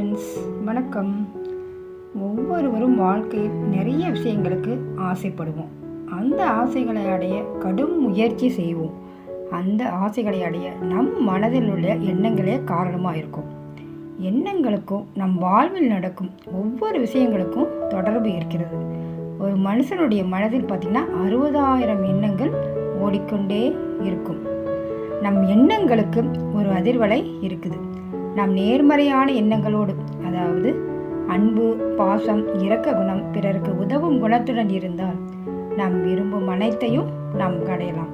Friends வணக்கம். ஒவ்வொருவரும் வாழ்க்கையில் நிறைய விஷயங்களுக்கு ஆசைப்படுவோம். அந்த ஆசைகளை அடைய கடும் முயற்சி செய்வோம். அந்த ஆசைகளை அடைய நம் மனதில் உள்ள எண்ணங்களே காரணமாக இருக்கும். எண்ணங்களுக்கும் நம் வாழ்வில் நடக்கும் ஒவ்வொரு விஷயங்களுக்கும் தொடர்பு இருக்கிறது. ஒரு மனுஷனுடைய மனதில் பார்த்திங்கன்னா அறுபதாயிரம் எண்ணங்கள் ஓடிக்கொண்டே இருக்கும். நம் எண்ணங்களுக்கு ஒரு அதிர்வலை இருக்குது. நாம் நேர்மறையான எண்ணங்களோடு அதாவது அன்பு பாசம் இரக்க குணம் பிறருக்கு உதவும் குணத்துடன் இருந்தால் நாம் விரும்பும் அனைத்தையும் நாம் அடையலாம்.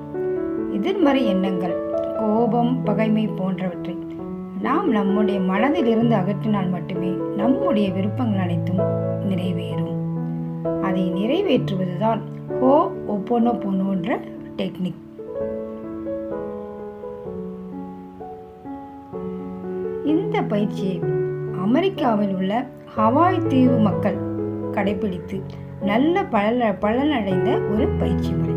எதிர்மறை எண்ணங்கள் கோபம் பகைமை போன்றவற்றை நாம் நம்முடைய மனதில் இருந்து அகற்றினால் மட்டுமே நம்முடைய விருப்பங்கள் அனைத்தும் நிறைவேறும். அதை நிறைவேற்றுவதுதான் ஹோ ஒப்போனோ போனோன்ற டெக்னிக். இந்த பயிற்சியை அமெரிக்காவில் உள்ள ஹவாய் தீவு மக்கள் கடைபிடித்து நல்ல பலன பலனடைந்த ஒரு பயிற்சி முறை.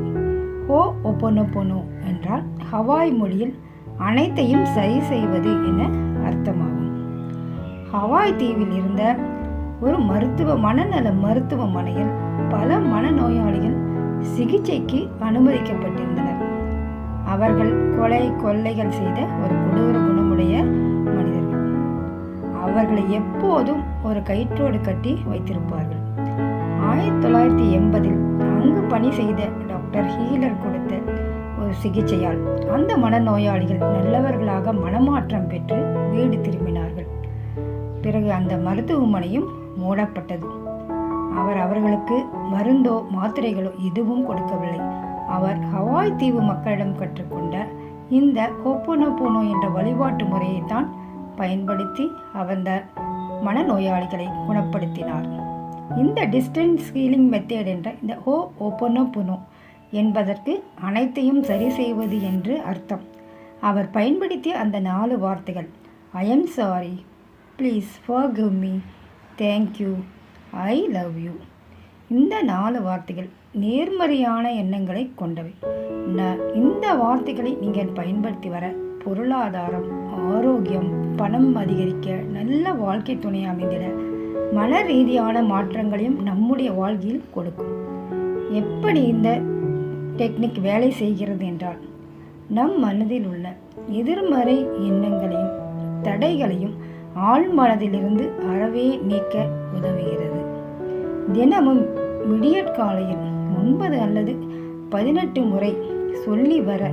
ஹோ ஒப்போனோபோனோ என்றால் ஹவாய் மொழியில் அனைத்தையும் சரி செய்வது என அர்த்தமாகும். ஹவாய் தீவில் இருந்த ஒரு மருத்துவ மனநல மருத்துவமனையில் பல மனநோயாளிகள் சிகிச்சைக்கு அனுமதிக்கப்பட்டிருந்தனர். அவர்கள் கொலை கொள்ளைகள் செய்த ஒரு கொடூர குணமுடைய அவர்களை எப்போதும் ஒரு கயிற்றோடு கட்டி வைத்திருப்பார்கள். ஆயிரத்தி தொள்ளாயிரத்தி எண்பதில் அங்கு பணி செய்த டாக்டர் ஹீலர் கொடுத்த ஒரு சிகிச்சையால் அந்த மனநோயாளிகள் நல்லவர்களாக மனமாற்றம் பெற்று வீடு திரும்பினார்கள். பிறகு அந்த மருத்துவமனையும் மூடப்பட்டது. அவர் அவர்களுக்கு மருந்தோ மாத்திரைகளோ எதுவும் கொடுக்கவில்லை. அவர் ஹவாய் தீவு மக்களிடம் கற்றுக்கொண்ட இந்த ஹோப்போனோபோனோ என்ற வழிபாட்டு முறையைத்தான் பயன்படுத்தி அந்த மனநோயாளிகளை குணப்படுத்தினார். இந்த டிஸ்டன்ஸ் ஹீலிங் மெத்தேட் என்ற இந்த ஓ ஒப்பனோ புனோ என்பதற்கு அனைத்தையும் சரி செய்வது என்று அர்த்தம். அவர் பயன்படுத்திய அந்த நாலு வார்த்தைகள் I am sorry please forgive me thank you I love you இந்த நாலு வார்த்தைகள் நேர்மறையான எண்ணங்களை கொண்டவை. இந்த வார்த்தைகளை நீங்கள் பயன்படுத்தி வர பொருளாதாரம் ஆரோக்கியம் பணம் அதிகரிக்க நல்ல வாழ்க்கை துணை அமைந்திட மன ரீதியான மாற்றங்களையும் நம்முடைய வாழ்க்கையில் கொடுக்கும். எப்படி இந்த டெக்னிக் வேலை செய்கிறது என்றால் நம் மனதில் உள்ள எதிர்மறை எண்ணங்களையும் தடைகளையும் ஆழ்மனதிலிருந்து அறவே நீக்க உதவுகிறது. தினமும் விடியற்காலையில் ஒன்பது அல்லது பதினெட்டு முறை சொல்லி வர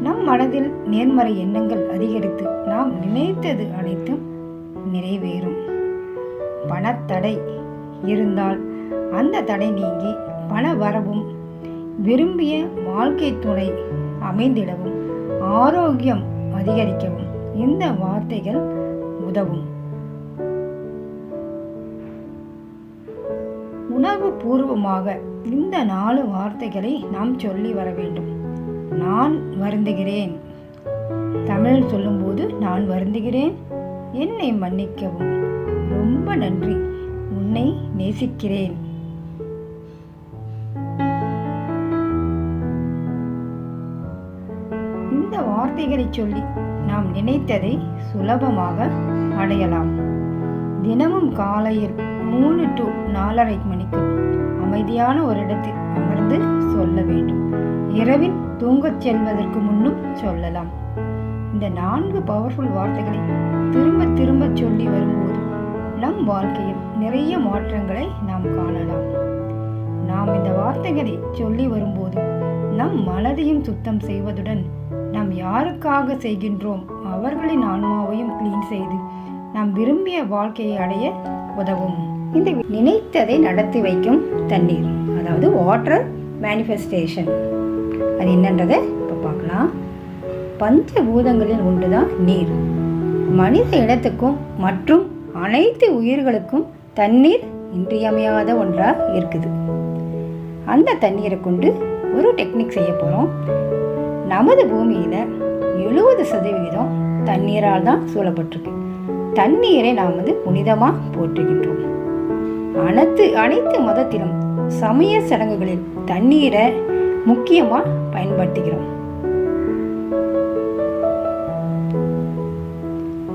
நம் மனதில் நேர்மறை எண்ணங்கள் அதிகரித்து நாம் நினைத்தது அனைத்தும் நிறைவேறும். பணத்தடை இருந்தால் அந்த தடை நீங்கி பண வரவும் விரும்பிய வாழ்க்கை துணை அமைந்திடவும் ஆரோக்கியம் அதிகரிக்கவும் இந்த வார்த்தைகள் உதவும். உணர்வு பூர்வமாக இந்த நாலு வார்த்தைகளை நாம் சொல்லி வர வேண்டும். நான் வருந்துகிறேன். தமிழில் சொல்லும்போது நான் வருந்துகிறேன். என்னை மன்னிக்கவும். ரொம்ப நன்றி. உன்னை நேசிக்கிறேன். இந்த வார்த்தைகளை சொல்லி நாம் நினைத்ததை சுலபமாக அடையலாம். தினமும் காலையில் மூணு டு நாலரை மணிக்கு அமைதியான ஒரு இடத்தில் அமர்ந்து சொல்ல வேண்டும். இரவில் தூங்கச் செல்வதற்கு முன்னும் சொல்லலாம். இந்த நான்கு பவர்ஃபுல் வார்த்தைகளை திரும்ப திரும்ப சொல்லி வரும்போது நம் வாழ்க்கையில் நிறைய மாற்றங்களை நாம் காணலாம். நாம் இந்த வார்த்தைகளை சொல்லி வரும்போது நம் மனதையும் சுத்தம் செய்வதுடன் நாம் யாருக்காக செய்கின்றோம் அவர்களின் ஆன்மாவையும் க்ளீன் செய்து நாம் விரும்பிய வாழ்க்கையை அடைய உதவும். இந்த நினைத்ததை நடத்தி வைக்கும் தண்ணீர் அதாவது வாட்டர் மேனிஃபெஸ்டேஷன் அது என்னன்றதை இப்போ பார்க்கலாம். பஞ்சபூதங்களில் ஒன்றுதான் நீர். மனித இடத்துக்கும் மற்றும் அனைத்து உயிர்களுக்கும் தண்ணீர் இன்றியமையாத ஒன்றாக இருக்குது. அந்த தண்ணீரை கொண்டு ஒரு டெக்னிக் செய்ய போகிறோம் நமது பூமியில் எழுபது சதவிகிதம் தண்ணீரால் தான் சூழப்பட்டிருக்கு. தண்ணீரை நாம் வந்து புனிதமாக போற்றுகின்றோம். அனைத்து அனைத்து மதத்திலும் சமய சடங்குகளில் தண்ணீரை முக்கியமாக பயன்படுத்துகிறோம்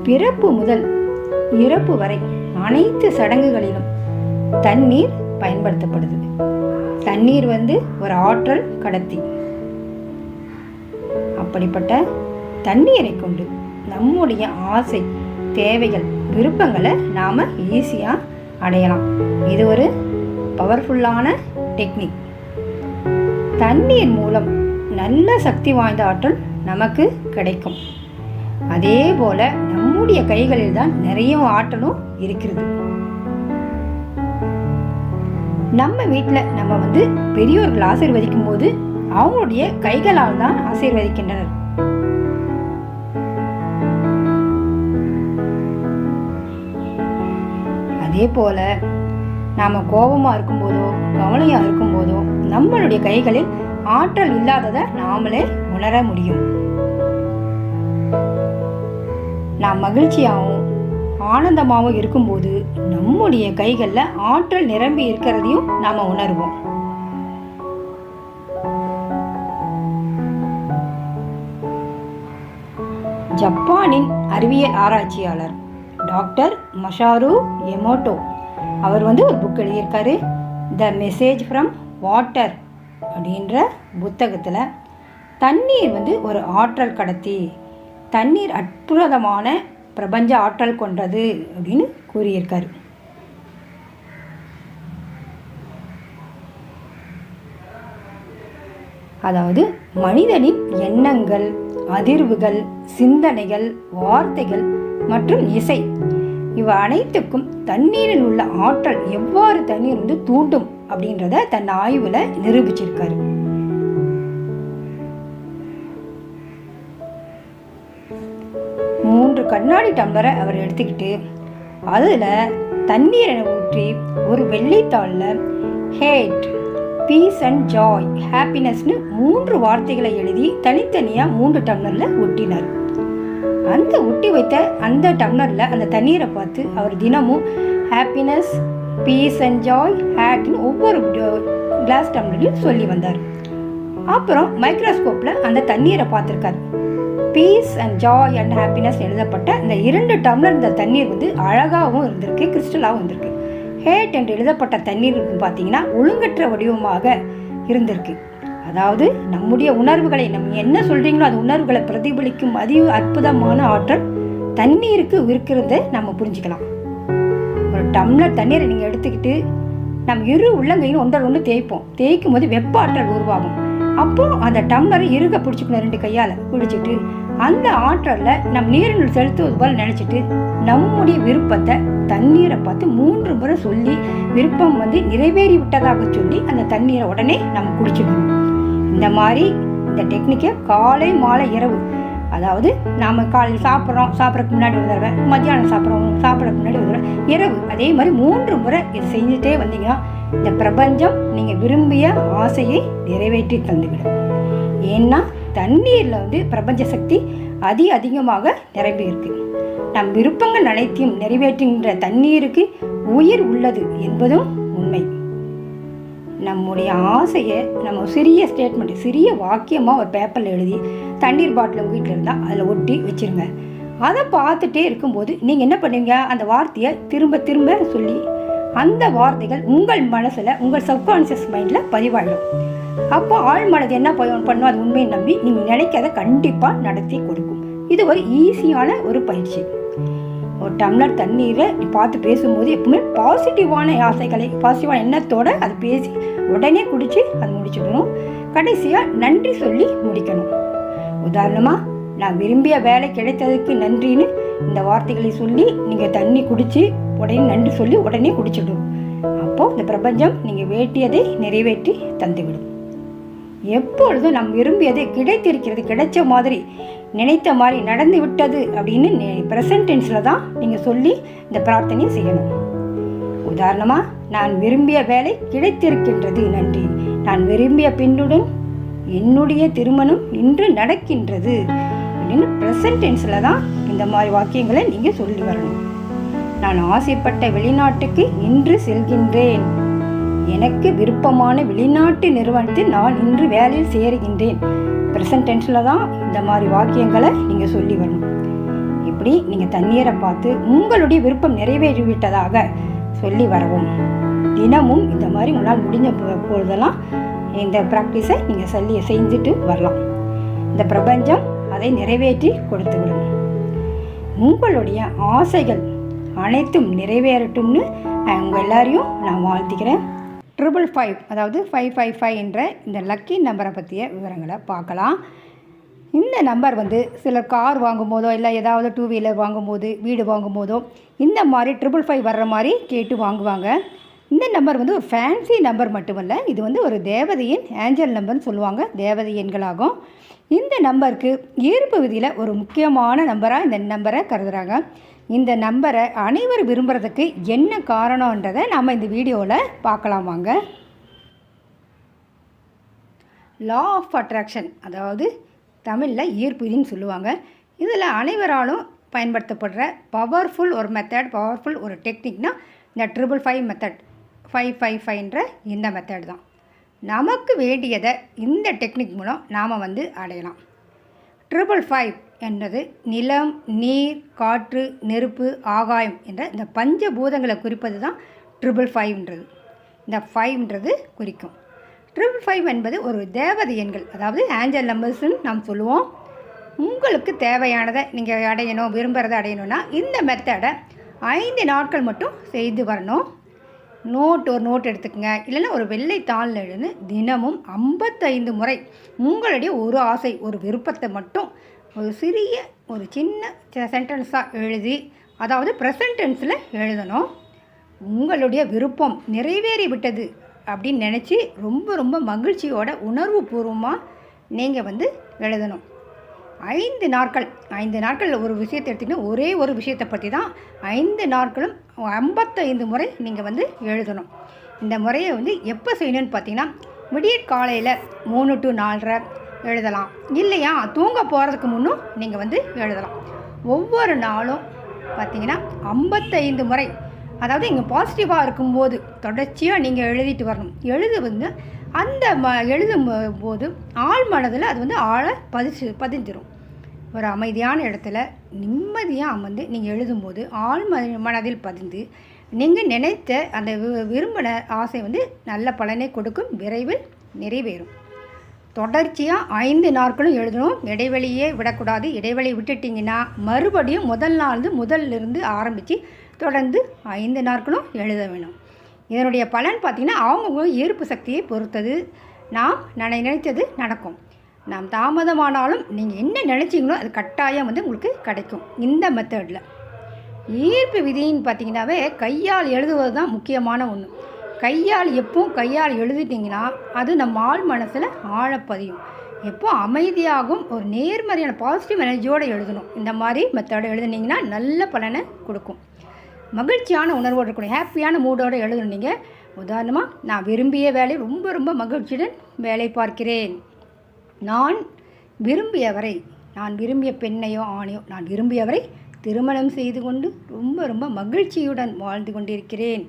பிறப்பு முதல் இறப்பு வரை அனைத்து சடங்குகளிலும் தண்ணீர் பயன்படுத்தப்படுது. தண்ணீர் வந்து ஒரு ஆற்றல் கடத்தி. அப்படிப்பட்ட தண்ணீரை கொண்டு நம்முடைய ஆசை தேவைகள் விருப்பங்களை நாம் ஈஸியாக அடையலாம். இது ஒரு பவர்ஃபுல்லான டெக்னிக் தண்ணீர் மூலம் நல்ல சக்தி வாய்ந்த ஆற்றல் நமக்கு கிடைக்கும். அதே போல நம்முடைய கைகளில் தான் நிறைய ஆற்றலும் இருக்கிறது. நம்ம வீட்டில் நம்ம வந்து பெரியோர்கள் ஆசீர்வதிக்கும் போது அவங்களுடைய கைகளால் தான் ஆசீர்வதிக்கின்றனர். அதே போல நாம் கோபமாக இருக்கும்போதோ கவலையாக இருக்கும்போதோ நம்மளுடைய கைகளில் ஆற்றல் இல்லாததை நாமளே உணர முடியும். நாம் மகிழ்ச்சியாகவும் ஆனந்தமாகவும் இருக்கும்போது நம்முடைய கைகளில் ஆற்றல் நிரம்பி இருக்கிறதையும் நாம் உணர்வோம். ஜப்பானின் அறிவியல் ஆராய்ச்சியாளர் டாக்டர் மஷாரு எமோட்டோ அவர் வந்து ஒரு புக் எழுதியிருக்காரு த மெசேஜ் ஃப்ரம் வாட்டர் அப்படின்ற புத்தகத்தில் தண்ணீர் வந்து ஒரு ஆற்றல் கடத்தி தண்ணீர் அற்புதமான பிரபஞ்ச ஆற்றல் கொண்டது அப்படின்னு கூறியிருக்கார். அதாவது மனிதனின் எண்ணங்கள் அதிர்வுகள் சிந்தனைகள் வார்த்தைகள் மற்றும் இசை இவை அனைத்துக்கும் தண்ணீரில் உள்ள ஆற்றல் எவ்வாறு தண்ணீர் வந்து தூண்டும்? அப்படின்றத தன் ஆய்வில் நிரூபிச்சிருக்காரு. மூன்று கண்ணாடி டம்ளரை அவர் எடுத்துக்கிட்டு அதில் தண்ணீரை ஊற்றி ஒரு வெள்ளித்தாளில் ஹேட் பீஸ் அண்ட் ஜாய் ஹாப்பினஸ்னு மூன்று வார்த்தைகளை எழுதி தனித்தனியாக மூன்று டம்ளரில் ஒட்டினார். அந்த ஒட்டி வைத்த அந்த டம்ளரில் அந்த தண்ணீரை பார்த்து அவர் தினமும் ஹாப்பினஸ் பீஸ் அண்ட் ஜாய் ஹேட்னு ஒவ்வொரு கிளாஸ் டம்ளர்லையும் சொல்லி வந்தார். அப்புறம் மைக்ரோஸ்கோப்பில் அந்த தண்ணீரை பார்த்துருக்காரு. Peace and joy and happiness எழுதப்பட்ட இந்த இரண்டு டம்ளர் இந்த தண்ணீர் வந்து அழகாகவும் இருந்திருக்கு கிறிஸ்டலாகவும் இருந்திருக்கு. ஹேட் என்று எழுதப்பட்ட தண்ணீர் பார்த்தீங்கன்னா ஒழுங்கற்ற வடிவமாக இருந்திருக்கு. அதாவது நம்முடைய உணர்வுகளை நம்ம என்ன சொல்கிறீங்களோ அது உணர்வுகளை பிரதிபலிக்கும் அதிக அற்புதமான ஆற்றல் தண்ணீருக்கு இருக்கிறத நம்ம புரிஞ்சுக்கலாம். டம்ளர் தண்ணீரை நீங்கள் எடுத்துக்கிட்டு நம்ம இரு உள்ளங்கையும் ஒன்றரை ஒன்று தேய்ப்போம். தேய்க்கும் போது வெப்ப ஆற்றல் உருவாகும். அப்போ அந்த டம்ளரை இருக பிடிச்சிக்கணும் ரெண்டு கையால் பிடிச்சிட்டு அந்த ஆற்றலில் நம் நீரினுள் செலுத்துவது போல் நினச்சிட்டு நம்முடைய விருப்பத்தை தண்ணீரை பார்த்து மூன்று முறை சொல்லி விருப்பம் வந்து நிறைவேறி விட்டதாக சொல்லி அந்த தண்ணீரை உடனே நம்ம குடிச்சிடணும். இந்த மாதிரி இந்த டெக்னிக்கை காலை மாலை இரவு அதாவது நாம் காலையில் சாப்பிட்றோம் சாப்பிட்றதுக்கு முன்னாடி ஒரு தடவை மத்தியானம் சாப்பிட்றோம் சாப்பிட்றதுக்கு முன்னாடி ஒரு தடவை இரவு அதே மாதிரி மூன்று முறை இது செஞ்சுட்டே வந்தீங்கன்னா இந்த பிரபஞ்சம் நீங்கள் விரும்பிய ஆசையை நிறைவேற்றி தந்துவிடும். ஏன்னா தண்ணீரில் வந்து பிரபஞ்ச சக்தி அதி அதிகமாக நிரம்பி இருக்கு. நம் விருப்பங்கள் அனைத்தையும் நிறைவேற்றுகின்ற தண்ணீருக்கு உயிர் உள்ளது என்பதும் உண்மை. நம்முடைய ஆசையை நம்ம சிறிய ஸ்டேட்மெண்ட் சிறிய வாக்கியமாக ஒரு பேப்பரில் எழுதி தண்ணீர் பாட்டில் உங்கள் வீட்டில் இருந்தால் அதில் ஒட்டி வச்சுருங்க. அதை பார்த்துட்டே இருக்கும்போது நீங்கள் என்ன பண்ணுவீங்க? அந்த வார்த்தையை திரும்ப திரும்ப சொல்லி அந்த வார்த்தைகள் உங்கள் மனசில் உங்கள் சப்கான்ஷியஸ் மைண்டில் பதிவாயிடும். அப்போ ஆள் மனது என்ன பண்ணும்? அது உண்மையை நம்பி நீங்கள் நினைக்கிறத கண்டிப்பாக நடத்தி கொடுக்கும். இது ஒரு ஈஸியான ஒரு பயிற்சி. ஒரு டம்ளர் தண்ணீரை பார்த்து பேசும்போது எப்பவுமே பாசிட்டிவான ஆசைகளை பாசிட்டிவான எண்ணத்தோடு அது பேசி உடனே குடித்து அது முடிச்சுக்கணும். கடைசியாக நன்றி சொல்லி முடிக்கணும். உதாரணமாக நான் விரும்பிய வேலை கிடைத்ததுக்கு நன்றின்னு இந்த வார்த்தைகளை சொல்லி நீங்கள் தண்ணி குடித்து உடனே நன்றி சொல்லி உடனே குடிச்சிடும் அப்போது இந்த பிரபஞ்சம் நீங்கள் வேட்டியதை நிறைவேற்றி தந்துவிடும். எப்பொழுதும் நம் விரும்பியது கிடைத்திருக்கிறது கிடைச்ச மாதிரி நினைத்த மாதிரி நடந்து விட்டது அப்படின்னு ப்ரெசன்ட் டென்ஸில் தான் நீங்கள் சொல்லி இந்த பிரார்த்தனையை செய்யணும். உதாரணமாக நான் விரும்பிய வேலை கிடைத்திருக்கின்றது நன்றி. நான் விரும்பிய பெண்ணுடன் என்னுடைய திருமணம் இன்று நடக்கின்றது அப்படின்னு ப்ரெசன்ட் டென்ஸில் தான் இந்த மாதிரி வாக்கியங்களை நீங்கள் சொல்லி வரணும். நான் ஆசைப்பட்ட வெளிநாட்டுக்கு இன்று செல்கின்றேன். எனக்கு விருப்பமான வெளிநாட்டு நிறுவனத்தில் நான் இன்று வேலையில் சேருகின்றேன். ப்ரெசன்ட் டென்ஸில் தான் இந்த மாதிரி வாக்கியங்களை நீங்கள் சொல்லி வரணும். இப்படி நீங்கள் தண்ணீரை பார்த்து உங்களுடைய விருப்பம் நிறைவேறிவிட்டதாக சொல்லி வரவும். தினமும் இந்த மாதிரி உங்களால் முடிஞ்ச பொழுதெல்லாம் இந்த ப்ராக்டிஸை நீங்கள் சொல்லி செஞ்சுட்டு வரலாம். இந்த பிரபஞ்சம் அதை நிறைவேற்றி கொடுத்துவிடும் உங்களுடைய ஆசைகள் அனைத்தும் நிறைவேறட்டும்னு அவங்க எல்லாரையும் நான் வாழ்த்துக்கிறேன். ட்ரிபிள் ஃபைவ் அதாவது ஃபைவ் ஃபைவ் ஃபைவ் என்ற இந்த லக்கி நம்பரை பற்றிய விவரங்களை பார்க்கலாம். இந்த நம்பர் வந்து சிலர் கார் வாங்கும்போதோ இல்லை ஏதாவது டூ வீலர் வாங்கும்போது வீடு வாங்கும்போதோ இந்த மாதிரி ட்ரிபிள் ஃபைவ் வர்ற மாதிரி கேட்டு வாங்குவாங்க. இந்த நம்பர் வந்து ஒரு ஃபேன்சி நம்பர் மட்டுமல்ல இது வந்து ஒரு தேவதையின் ஏஞ்சல் நம்பர்னு சொல்லுவாங்க தேவதை எண்களாகும். இந்த நம்பருக்கு ஈர்ப்பு விதியில் ஒரு முக்கியமான நம்பராக இந்த நம்பரை கருதுகிறாங்க இந்த நம்பரை அனைவரும் விரும்புகிறதுக்கு என்ன காரணன்றதை நாம் இந்த வீடியோவில் பார்க்கலாம் வாங்க. லா ஆஃப் அட்ராக்ஷன் அதாவது தமிழில் ஈர்ப்பு சொல்லுவாங்க. இதில் அனைவராலும் பயன்படுத்தப்படுற பவர்ஃபுல் ஒரு மெத்தட் பவர்ஃபுல் ஒரு டெக்னிக்னால் இந்த triple five method five five ஃபைவ்ன்ற இந்த மெத்தட் தான். நமக்கு வேண்டியதை இந்த டெக்னிக் மூலம் நாம் வந்து அடையலாம். ட்ரிபிள் ஃபைவ் என்பது நிலம் நீர் காற்று நெருப்பு ஆகாயம் என்ற இந்த பஞ்ச பூதங்களை குறிப்பது தான் ட்ரிபிள் ஃபைவ்ன்றது இந்த ஃபைவ்ன்றது குறிக்கும். ட்ரிபிள் ஃபைவ் என்பது ஒரு தேவதை எண்கள். அதாவது ஆஞ்சல் நம்பர்ஸ்னு நாம் சொல்லுவோம். உங்களுக்கு தேவையானதை நீங்கள் அடையணும் விரும்புகிறத அடையணும்னா இந்த மெத்தடை ஐந்து நாட்கள் மட்டும் செய்து வரணும். நோட் ஒரு நோட் எடுத்துக்கோங்க. இல்லைன்னா ஒரு வெள்ளை தாளில் எழுந்து தினமும் ஐம்பத்தைந்து முறை உங்களுடைய ஒரு ஆசை ஒரு விருப்பத்தை மட்டும் ஒரு சிறிய ஒரு சின்ன சென்டென்ஸாக எழுதி அதாவது ப்ரெசன்ட் டென்ஸில் எழுதணும். உங்களுடைய விருப்பம் நிறைவேறி விட்டது அப்படின்னு நினச்சி ரொம்ப ரொம்ப மகிழ்ச்சியோட உணர்வு பூர்வமாக நீங்கள் வந்து எழுதணும். ஐந்து நாட்கள் ஐந்து நாட்களில் ஒரு விஷயத்தை எடுத்திங்கன்னா ஒரே ஒரு விஷயத்தை பற்றி தான் ஐந்து நாட்களும் ஐம்பத்தைந்து முறை நீங்கள் வந்து எழுதணும். இந்த முறையை வந்து எப்போ செய்யணும்னு பார்த்தீங்கன்னா விடியற் காலையில் மூணு டு நாலரை எழுதலாம். இல்லையா? தூங்க போகிறதுக்கு முன்னும் நீங்கள் வந்து எழுதலாம். ஒவ்வொரு நாளும் பார்த்தீங்கன்னா ஐம்பத்தைந்து முறை அதாவது இங்கே பாசிட்டிவாக இருக்கும்போது தொடர்ச்சியாக நீங்கள் எழுதிட்டு வரணும். எழுது வந்து அந்த ம எழுதும் போது ஆழ் மனதில் அது வந்து ஆழ பதிச்சு பதிஞ்சிரும். ஒரு அமைதியான இடத்துல நிம்மதியாக அமர்ந்து நீங்கள் எழுதும்போது ஆழ் ம மனதில் பதிந்து நீங்கள் நினைத்த அந்த வி- விரும்பின ஆசை வந்து நல்ல பலனை கொடுக்கும் விரைவில் நிறைவேறும். தொடர்ச்சியாக ஐந்து நாட்களும் எழுதணும். இடைவெளியே விடக்கூடாது. இடைவெளி விட்டுட்டிங்கன்னா மறுபடியும் முதல் நாள் வந்து முதல்ல இருந்து ஆரம்பித்து தொடர்ந்து ஐந்து நாட்களும் எழுத வேணும். இதனுடைய பலன் பார்த்திங்கன்னா அவங்கவுங்க ஈர்ப்பு சக்தியை பொறுத்தது. நாம் நான் நினைத்தது நடக்கும். நாம் தாமதமானாலும் நீங்கள் என்ன நினச்சிங்களோ அது கட்டாயம் வந்து உங்களுக்கு கிடைக்கும். இந்த மெத்தடில் ஈர்ப்பு விதின்னு பார்த்தீங்கன்னாவே கையால் எழுதுவது தான் முக்கியமான ஒன்று கையால் எப்பவும் கையால் எழுதிட்டிங்கன்னா அது நம்ம ஆள் மனசில் ஆழப்பதியும். எப்போ அமைதியாகவும் ஒரு நேர்மறையான பாசிட்டிவ் எனர்ஜியோடு எழுதணும். இந்த மாதிரி மெத்தடை எழுதுனீங்கன்னா நல்ல பலனை கொடுக்கும். மகிழ்ச்சியான உணர்வோடு இருக்கணும். ஹாப்பியான மூடோடு எழுதணும் நீங்கள் உதாரணமாக நான் விரும்பிய வேலை ரொம்ப ரொம்ப மகிழ்ச்சியுடன் வேலை பார்க்கிறேன். நான் விரும்பியவரை நான் விரும்பிய பெண்ணையோ ஆணையோ நான் விரும்பியவரை திருமணம் செய்து கொண்டு ரொம்ப ரொம்ப மகிழ்ச்சியுடன் வாழ்ந்து கொண்டிருக்கிறேன்.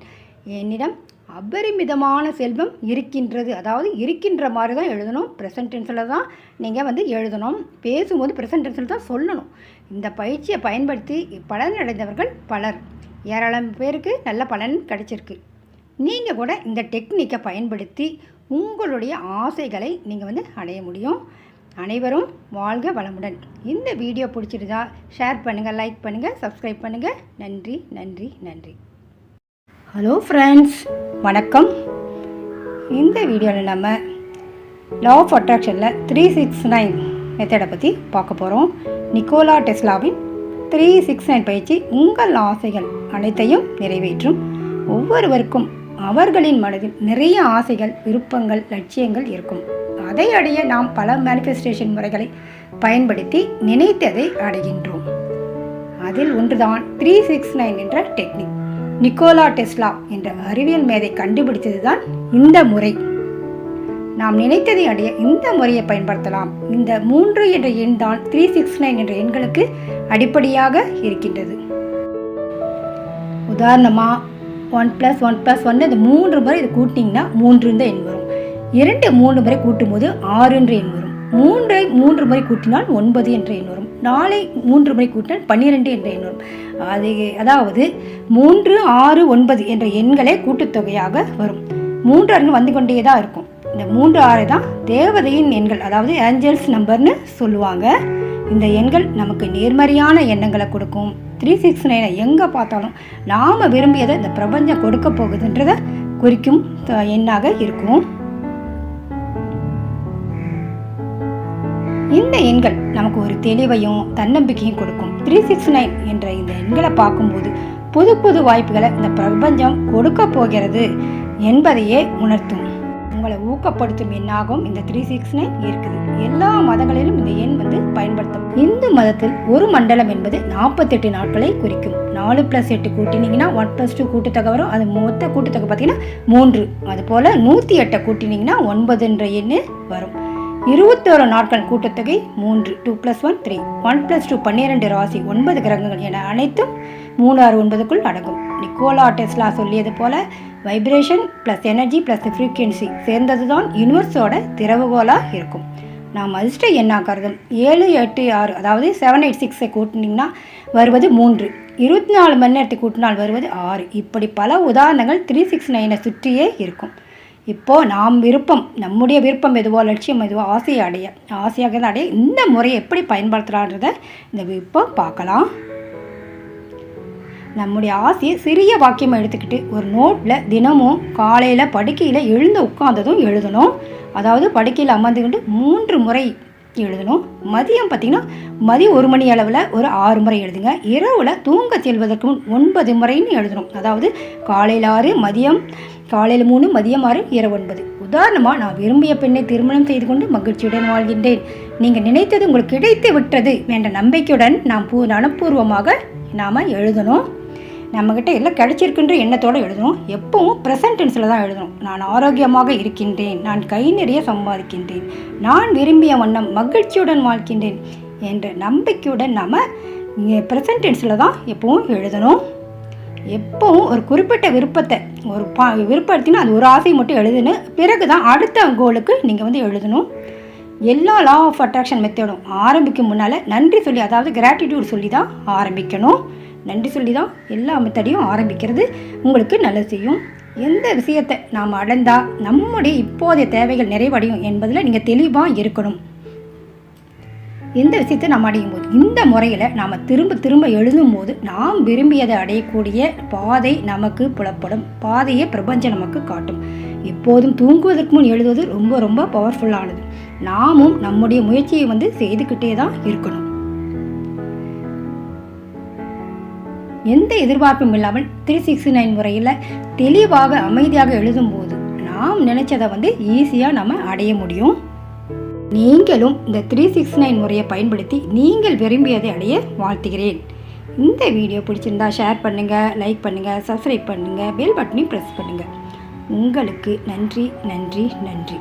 என்னிடம் அபரிமிதமான செல்வம் இருக்கின்றது. அதாவது இருக்கின்ற மாதிரி தான் எழுதணும் ப்ரெசன்ட் டென்ஸில் தான் நீங்கள் வந்து எழுதணும். பேசும்போது ப்ரெசன்ட் டென்ஸில் தான் சொல்லணும். இந்த பயிற்சியை பயன்படுத்தி பலனடைந்தவர்கள் பலர். ஏராளம் பேருக்கு நல்ல பலன் கிடைச்சிருக்கு. நீங்கள் கூட இந்த டெக்னிக்கை பயன்படுத்தி உங்களுடைய ஆசைகளை நீங்கள் வந்து அடைய முடியும். அனைவரும் வாழ்க வளமுடன். இந்த வீடியோ பிடிச்சிருந்தா ஷேர் பண்ணுங்கள் லைக் பண்ணுங்கள் சப்ஸ்கிரைப் பண்ணுங்கள் நன்றி நன்றி நன்றி. ஹலோ ஃப்ரெண்ட்ஸ் வணக்கம். இந்த வீடியோவில் நம்ம லா ஆஃப் அட்ராக்ஷனில் த்ரீ சிக்ஸ் நைன் மெத்தடை பற்றி பார்க்க போகிறோம் நிக்கோலா டெஸ்லாவின் த்ரீ சிக்ஸ் நைன் பயிற்சி உங்கள் ஆசைகள் அனைத்தையும் நிறைவேற்றும். ஒவ்வொருவருக்கும் அவர்களின் மனதில் நிறைய ஆசைகள் விருப்பங்கள் லட்சியங்கள் இருக்கும். அதை அடைய நாம் பல மேனிஃபெஸ்டேஷன் முறைகளை பயன்படுத்தி நினைத்ததை அடைகின்றோம். அதில் ஒன்றுதான் த்ரீ சிக்ஸ் நைன் என்ற டெக்னிக் நிக்கோலா டெஸ்லா என்ற அறிவியல் மேதை கண்டுபிடித்தது தான் இந்த முறை. நாம் நினைத்ததை அடைய இந்த முறையை பயன்படுத்தலாம். இந்த மூன்று என்ற எண் தான் த்ரீ சிக்ஸ் நைன் என்ற எண்களுக்கு அடிப்படையாக இருக்கின்றது. உதாரணமாக one plus one plus one இந்த மூன்று முறை இது கூட்டிங்கன்னா மூன்றுன்ற எண் வரும். இரண்டு மூன்று முறை கூட்டும்போது ஆறு என்ற எண் வரும். மூன்றை மூன்று முறை கூட்டினால் ஒன்பது என்ற எண் வரும். நாளை மூன்று மணி கூட்டினால் பன்னிரெண்டு என்ற எண்ணும். அது அதாவது மூன்று ஆறு ஒன்பது என்ற எண்களே கூட்டுத்தொகையாக வரும். மூன்று அருங்கு வந்து கொண்டே தான் இருக்கும். இந்த மூன்று ஆறு தான் தேவதையின் எண்கள் அதாவது ஏஞ்சல்ஸ் நம்பர்னு சொல்லுவாங்க. இந்த எண்கள் நமக்கு நேர்மறையான எண்ணங்களை கொடுக்கும். த்ரீ சிக்ஸ் நைனை எங்கே பார்த்தாலும் நாம் விரும்பியதை இந்த பிரபஞ்சம் கொடுக்க போகுதுன்றதை குறிக்கும் த- எண்ணாக இருக்கும். இந்த எண்கள் நமக்கு ஒரு தெளிவையும் தன்னம்பிக்கையும் கொடுக்கும். த்ரீ சிக்ஸ் நைன் என்ற இந்த எண்களை பார்க்கும்போது புது புது வாய்ப்புகளை இந்த பிரபஞ்சம் கொடுக்க போகிறது என்பதையே உணர்த்தும். உங்களை ஊக்கப்படுத்தும் எண்ணாகவும் இந்த த்ரீ சிக்ஸ் நைன் இருக்குது. எல்லா மதங்களிலும் இந்த எண் வந்து பயன்படுத்தும் இந்து மதத்தில் ஒரு மண்டலம் என்பது நாற்பத்தெட்டு நாட்களை குறிக்கும். நாலு ப்ளஸ் எட்டு கூட்டினீங்கன்னா ஒன் ப்ளஸ் டூ கூட்டுத்தொகை வரும். அது மொத்த கூட்டுத்தொகை பார்த்தீங்கன்னா மூன்று. அதுபோல் நூற்றி எட்டை கூட்டினீங்கன்னா ஒன்பதுன்ற எண்ணு வரும். இருபத்தோரு நாட்கள் கூட்டத்தொகை மூன்று two plus one three one plus two பன்னிரெண்டு ராசி ஒன்பது கிரகங்கள் என அனைத்தும் மூணு ஆறு ஒன்பதுக்குள் அடங்கும். நிக்கோலா டெஸ்லா சொல்லியது போல vibration plus energy plus frequency சேர்ந்தது தான் யூனிவர்ஸோட திறவுகோலாக இருக்கும். நாம் அதிர்ஷ்ட என்ன கருதும் ஏழு எட்டு ஆறு அதாவது செவன் எயிட் சிக்ஸை கூட்டினீங்கன்னா வருவது மூன்று. இருபத்தி நாலு மணி நேரத்தை கூட்டினால் வருவது ஆறு. இப்படி பல உதாரணங்கள் த்ரீ சிக்ஸ் நைனை சுற்றியே இருக்கும். இப்போது நாம் விருப்பம் நம்முடைய விருப்பம் எதுவோ லட்சியம் எதுவோ ஆசையை அடைய ஆசையாக தான் அடைய இந்த முறையை எப்படி பயன்படுத்தலான்றத இந்த இப்போ பார்க்கலாம். நம்முடைய ஆசையை சிறிய வாக்கியமாக எடுத்துக்கிட்டு ஒரு நோட்டில் தினமும் காலையில் படுக்கையில் எழுந்து உட்காந்ததும் எழுதணும். அதாவது படுக்கையில் அமர்ந்துக்கிட்டு மூன்று முறை எழுதணும். மதியம் பார்த்திங்கன்னா மதியம் ஒரு மணி அளவில் ஒரு ஆறு முறை எழுதுங்க. இரவில் தூங்க செல்வதற்கு முன் ஒன்பது முறைன்னு எழுதணும். அதாவது காலையில் ஆறு மதியம் காலையில் மூணு மதியம் ஆறு இரவு ஒன்பது. உதாரணமாக நான் விரும்பிய பெண்ணை திருமணம் செய்து கொண்டு மகிழ்ச்சியுடன் வாழ்கின்றேன். நீங்கள் நினைத்தது உங்களுக்கு கிடைத்து விட்டது என்ற நம்பிக்கையுடன் நாம் பூ நனப்பூர்வமாக நாம் எழுதணும். நம்மக்கிட்ட எல்லாம் கிடைச்சிருக்குன்ற எண்ணத்தோடு எழுதணும். எப்பவும் ப்ரெசன்ட் டென்ஸில் தான் எழுதணும். நான் ஆரோக்கியமாக இருக்கின்றேன். நான் கை நிறைய சம்பாதிக்கின்றேன். நான் விரும்பிய வண்ணம் மகிழ்ச்சியுடன் வாழ்கின்றேன் என்ற நம்பிக்கையுடன் நாம் ப்ரெசன்ட் டென்ஸில் தான் எப்பவும் எழுதணும். எப்பவும் ஒரு குறிப்பிட்ட விருப்பத்தை ஒரு பா விருப்பத்தினா அது ஒரு ஆசையை மட்டும் எழுதுன்னு பிறகு தான் அடுத்த கோலுக்கு நீங்கள் வந்து எழுதணும். எல்லா லா ஆஃப் அட்ராக்ஷன் மெத்தடும் ஆரம்பிக்கும் முன்னால் நன்றி சொல்லி அதாவது கிராட்டிடியூட் சொல்லி தான் ஆரம்பிக்கணும். நன்றி சொல்லி தான் எல்லா மெத்தடையும் ஆரம்பிக்கிறது உங்களுக்கு நல்லது செய்யும். எந்த விஷயத்தை நாம் அடைந்தால் நம்முடைய இப்போதைய தேவைகள் நிறைவடையும் என்பதில் நீங்கள் தெளிவாக இருக்கணும். எந்த விஷயத்தை நாம் அடையும் போது இந்த முறையில் நாம் திரும்ப திரும்ப எழுதும் போது நாம் விரும்பியதை அடையக்கூடிய பாதை நமக்கு புலப்படும். பாதையை பிரபஞ்சம் நமக்கு காட்டும். எப்போதும் தூங்குவதற்கு முன் எழுதுவது ரொம்ப ரொம்ப பவர்ஃபுல்லானது நாமும் நம்முடைய முயற்சியை வந்து செய்துக்கிட்டே தான் இருக்கணும். எந்த எதிர்பார்ப்பும் இல்லாமல் த்ரீ சிக்ஸ்டி நைன் முறையில் தெளிவாக அமைதியாக எழுதும்போது நாம் நினைச்சதை வந்து ஈஸியாக நம்ம அடைய முடியும். நீங்களும் இந்த த்ரீ சிக்ஸ் நைன் முறையை பயன்படுத்தி நீங்கள் விரும்பியதை அடைய வாழ்த்துகிறேன். இந்த வீடியோ பிடிச்சிருந்தா ஷேர் பண்ணுங்கள் லைக் பண்ணுங்கள் சப்ஸ்கிரைப் பண்ணுங்கள் பெல் பட்டனையும் ப்ரெஸ் பண்ணுங்கள் உங்களுக்கு நன்றி நன்றி நன்றி.